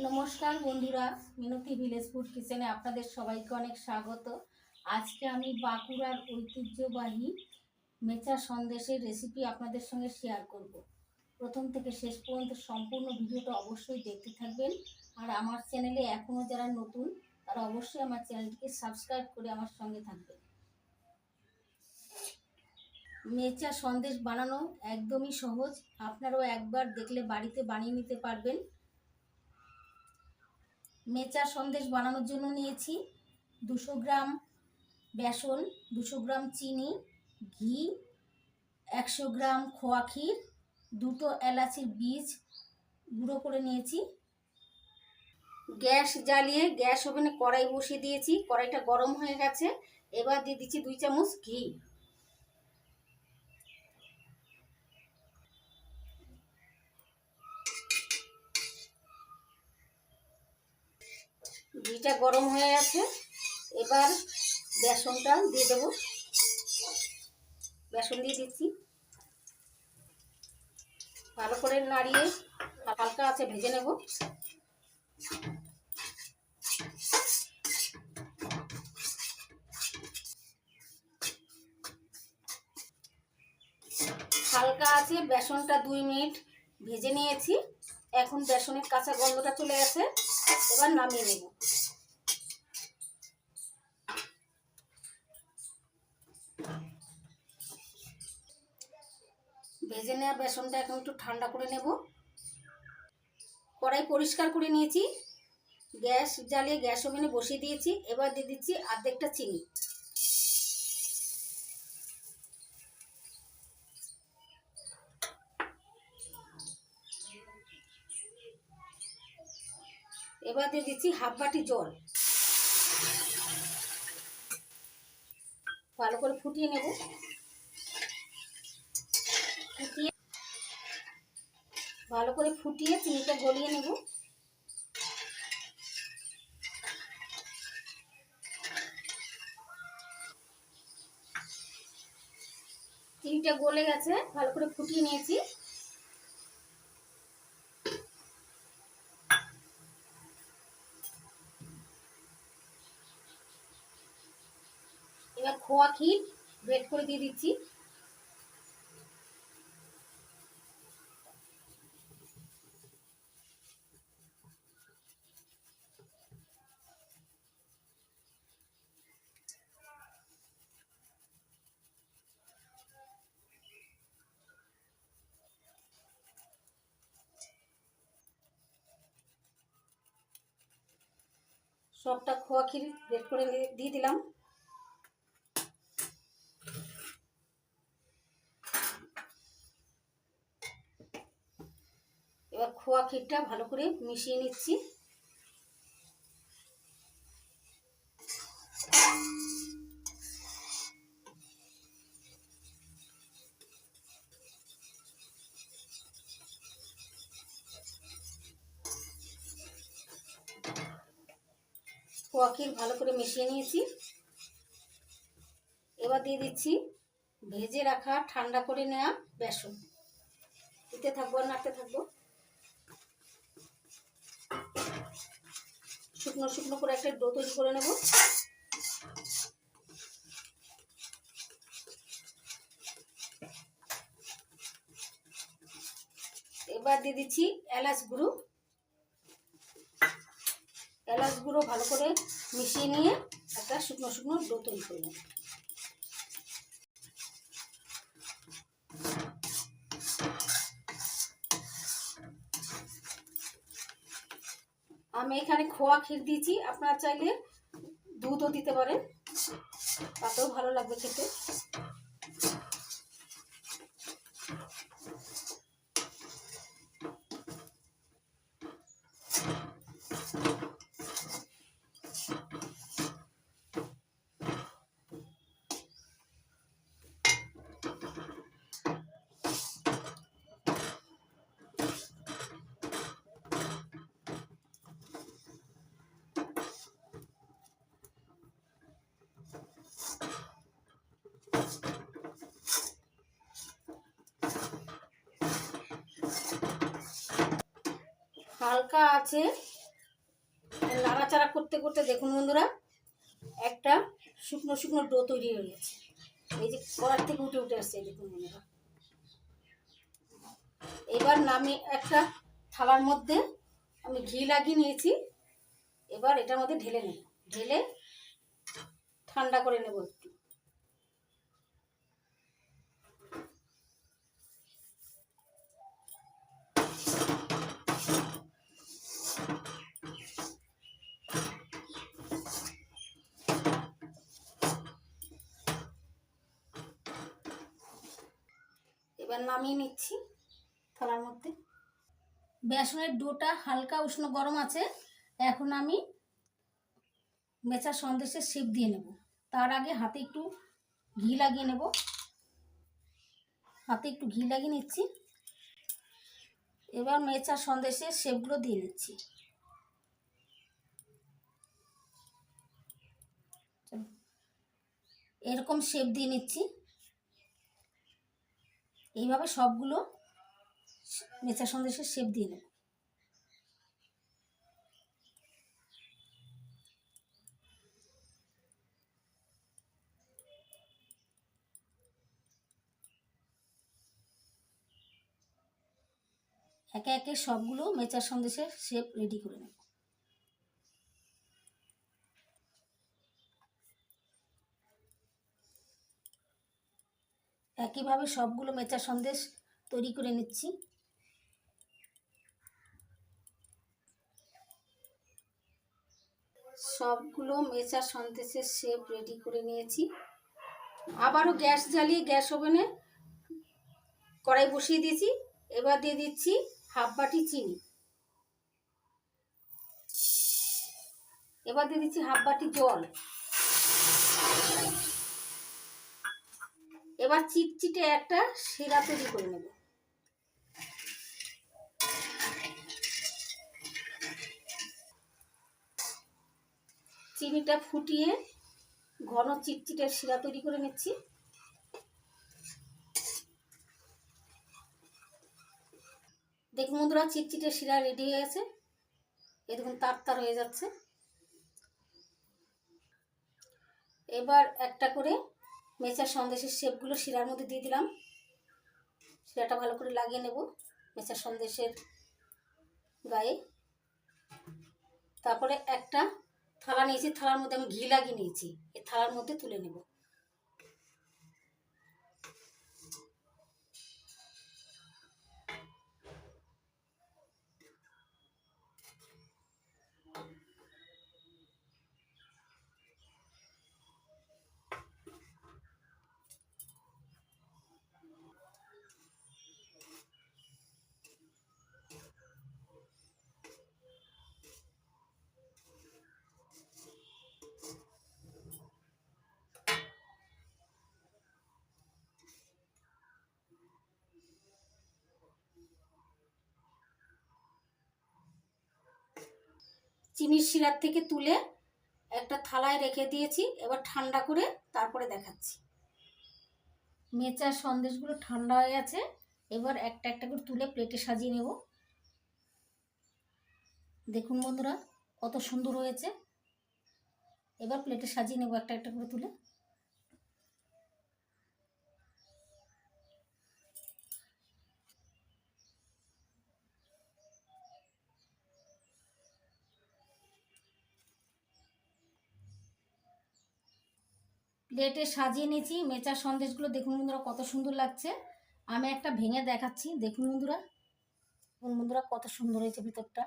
নমস্কার বন্ধুরা, মিনতি village food কিচেনে আপনাদের সবাইকে অনেক স্বাগত। আজকে আমি বাঁকুড়ার ঐতিহ্যবাহী মেচা সন্দেশের রেসিপি আপনাদের সঙ্গে শেয়ার করব। প্রথম থেকে শেষ পর্যন্ত সম্পূর্ণ ভিডিওটা অবশ্যই দেখতে থাকবেন। আর আমার চ্যানেলে এখনও যারা নতুন, তারা অবশ্যই আমার চ্যানেলটিকে সাবস্ক্রাইব করে আমার সঙ্গে থাকবেন। মেচা সন্দেশ বানানো একদমই সহজ। আপনারাও একবার দেখলে বাড়িতে বানিয়ে নিতে পারবেন। মেচা সন্দেশ বানানোর জন্য নিয়েছি দুশো গ্রাম বেসন, দুশো গ্রাম চিনি, ঘি, একশো গ্রাম খোয়া ক্ষীর, দুটো এলাচির বীজ গুঁড়ো করে নিয়েছি। গ্যাস জ্বালিয়ে, গ্যাস ওভেনে কড়াই বসিয়ে দিয়েছি, কড়াইটা গরম হয়ে গেছে। এবার দিয়ে দিচ্ছি দুই চামচ ঘি। ঘিটা গরম হয়ে গেছে। এবার বেসনটা দিয়ে দেবো। বেসন দিয়ে দিচ্ছি। ভালো করে নাড়িয়ে হালকা আছে ভেজে নেব। হালকা আছে বেসনটা দুই মিনিট ভেজে নিয়েছি। এখন বেসনের কাঁচা গন্ধটা চলে গেছে। এবার নামিয়ে নেব। ভেজে নেওয়া বেসনটা এখন একটু ঠান্ডা করে নেব। কড়াই পরিষ্কার করে নিয়েছি। গ্যাস জ্বালিয়ে গ্যাস ওভেনে বসিয়ে দিয়েছি। এবার দিয়ে দিচ্ছি আর্ধেকটা চিনি। এবার দিয়ে দিচ্ছি হাফ বাটি জল। ভালো করে ফুটিয়ে নেব। ফুটিয়ে ভালো করে ফুটিয়ে চিনিটা গলিয়ে নেব। চিনিটা গলে গেছে, ভালো করে ফুটিয়ে নিয়েছি। এবার খোয়া ক্ষীর গ্রেট করে দিয়ে দিচ্ছি। সবটা খোয়া ক্ষীর বের করে দিয়ে দিলাম। এবার খোয়া ক্ষীরটা ভালো করে মিশিয়ে নিচ্ছি। ক্ষীর ভালো করে মিশিয়ে নিয়েছি। এবার দিয়ে দিচ্ছি ভেজে রাখা ঠান্ডা করে নেওয়া বেসন। দিতে থাকব আর নাড়তে থাকব। শুকনো শুকনো করে একটা ডো তৈরি করে নেব। এবার দিয়ে দিচ্ছি এলাচ গুঁড়ো। এলাচ গুঁড়ো ভালো করে মিশিয়ে নিয়ে একটা শুকনো শুকনো ডো তৈরি করে নেব। আমি এখানে খোয়া ক্ষীর দিয়েছি, আপনারা চাইলে দুধও দিতে পারেন। তাতেও ভালো লাগবে খেতে। হালকা আছে। নাড়াচাড়া করতে করতে দেখুন বন্ধুরা, একটা শুকনো শুকনো ডো তৈরি হয়ে গেছে। এই যে কড়ার থেকে উঠে উঠে আসছে দেখুন বন্ধুরা। এবার নামে একটা থালার মধ্যে আমি ঘি লাগিয়ে নিয়েছি। এবার এটার মধ্যে ঢেলে নেব। ঢেলে ঠান্ডা করে নেব এবার নামিয়ে নিচ্ছি থালার মধ্যে। বেসনের ডোটা হালকা উষ্ণ গরম আছে, এখন আমি মেচা সন্দেশের শেপ দিয়ে নেব। তার আগে হাতে একটু ঘি লাগিয়ে নেব। হাতে একটু ঘি লাগিয়ে নিচ্ছি। এবার মেচা সন্দেশের শেপগুলো দিয়ে নিচ্ছি। এরকম শেপ দিয়ে নিচ্ছি। এইভাবে সবগুলো মেচা সন্দেশের শেপ দিয়ে নেব একে একে সবগুলো মেচা সন্দেশের শেপ রেডি করে নেব। একইভাবে সবগুলো মেচা সন্দেশ তৈরি করে নিচ্ছি। সবগুলো মেচা সন্দেশের শেপ রেডি করে নিয়েছি। আবারও গ্যাস জ্বালিয়ে গ্যাস ওভেনে কড়াই বসিয়ে দিয়েছি। এবার দিয়ে দিচ্ছি হাফ বাটি চিনি। এবার দিয়ে দিচ্ছি হাফ বাটি জল। এবার চিটচিটে একটা শিরা তৈরি করে নেব। চিনিটা ফুটিয়ে ঘন চিটচিটে শিরা তৈরি করে নিচ্ছি। দেখুন বন্ধুরা চিটচিটে শিরা রেডি হয়ে গেছে। এই দেখুন তার তার হয়ে যাচ্ছে। এবার একটা করে মেচার সন্দেশের শেপগুলো শিরার মধ্যে দিয়ে দিলাম। শিরাটা ভালো করে লাগিয়ে নেব মেচার সন্দেশের গায়ে। তারপরে একটা থালা নিয়েছি, থালার মধ্যে আমি ঘি লাগিয়ে নিয়েছি, এই থালার মধ্যে তুলে নেব। চিনির শিরার থেকে তুলে একটা থালায় রেখে দিয়েছি, এবার ঠান্ডা করে তারপরে দেখাচ্ছি। মেচার সন্দেশগুলো ঠান্ডা হয়ে গেছে, এবার একটা একটা করে তুলে প্লেটে সাজিয়ে নেব। দেখুন বন্ধুরা, কত সুন্দর হয়েছে। এবার প্লেটে সাজিয়ে নেব একটা একটা করে তুলে। প্লেটে সাজিয়ে নিয়েছি। মেচার সন্দেশগুলো দেখুন বন্ধুরা, কত সুন্দর লাগছে। আমি একটা ভেঙে দেখাচ্ছি, দেখুন বন্ধুরা। বন্ধুরা, কত সুন্দর হয়েছে ভিতরটা।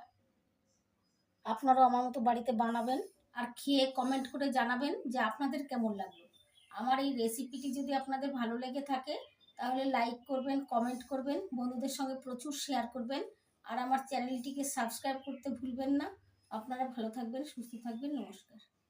আপনারাও আমার মতো বাড়িতে বানাবেন আর খেয়ে কমেন্ট করে জানাবেন যে আপনাদের কেমন লাগল। আমার এই রেসিপিটি যদি আপনাদের ভালো লেগে থাকে, তাহলে লাইক করবেন কমেন্ট করবেন, বন্ধুদের সঙ্গে প্রচুর শেয়ার করবেন। আর আমার চ্যানেলটিকে সাবস্ক্রাইব করতে ভুলবেন না। আপনারা ভালো থাকবেন, সুস্থ থাকবেন, নমস্কার।